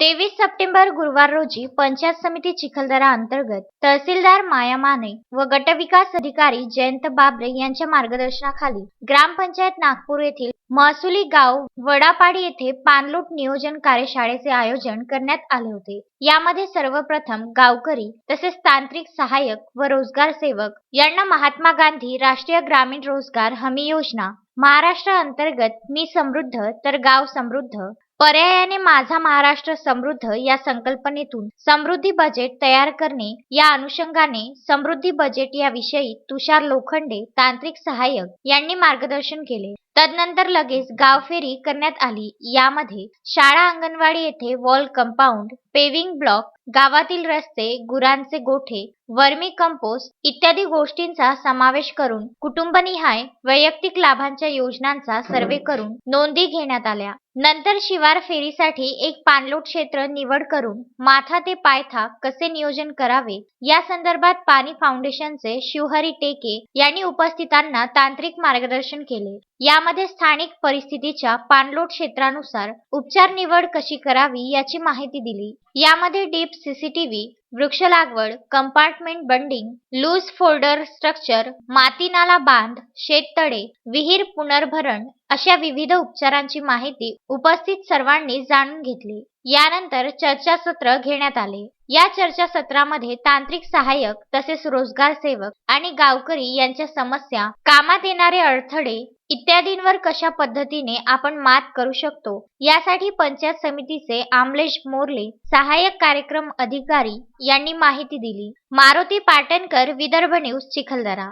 तेवीस सप्टेंबर गुरुवार रोजी पंचायत समिती चिखलदरा अंतर्गत तहसीलदार माया माने व गटविकास अधिकारी जयंत बाबरे यांच्या मार्गदर्शनाखाली ग्रामपंचायत नागपूर येथील महसुली गाव वडापाडी येथे पाणलोट नियोजन कार्यशाळेचे आयोजन करण्यात आले होते. यामध्ये सर्वप्रथम गावकरी तसेच तांत्रिक सहाय्यक व रोजगार सेवक यांना महात्मा गांधी राष्ट्रीय ग्रामीण रोजगार हमी योजना महाराष्ट्र अंतर्गत मी समृद्ध तर गाव समृद्ध पर्यायाने माझा महाराष्ट्र समृद्ध या संकल्पनेतून समृद्धी बजेट तयार करणे या अनुषंगाने समृद्धी बजेट या विषयी तुषार लोखंडे तांत्रिक सहाय्यक यांनी मार्गदर्शन केले. तदनंतर लगेच गाव फेरी करण्यात आली. यामध्ये शाळा अंगणवाडी येथे वॉल कंपाऊंड पेविंग ब्लॉक गावातील रस्ते गुरांचे गोठे वर्मी कंपोस्ट इत्यादी गोष्टींचा समावेश करून कुटुंबनिहाय वैयक्तिक लाभांच्या योजनांचा सर्वे करून नोंदी घेण्यात आल्या. नंतर शिवार फेरीसाठी एक पाणलोट क्षेत्र निवड करून माथा ते पायथा कसे नियोजन करावे? या संदर्भात पाणी फाउंडेशनचे शिवहरी टेके यांनी उपस्थितांना तांत्रिक मार्गदर्शन केले. यामध्ये स्थानिक परिस्थितीच्या पाणलोट क्षेत्रानुसार उपचार निवड कशी करावी याची माहिती दिली. यामध्ये डीप सीसीटीव्ही वृक्ष लागवड compartment bunding loose boulder structure माती नाला बांध शेततळे विहीर पुनर्भरण अशा विविध उपचारांची माहिती उपस्थित सर्वांनी जाणून घेतली. यानंतर चर्चासत्र घेण्यात आले. या चर्चासत्रामध्ये तांत्रिक सहाय्यक तसेच रोजगार सेवक आणि गावकरी यांच्या समस्या कामात येणारे अडथळे इत्यादींवर कशा पद्धतीने आपण मात करू शकतो यासाठी पंचायत समितीचे आमलेश मोर्ले सहाय्यक कार्यक्रम अधिकारी यांनी माहिती दिली. मारुती पाटणकर विदर्भ न्यूज चिखलदरा.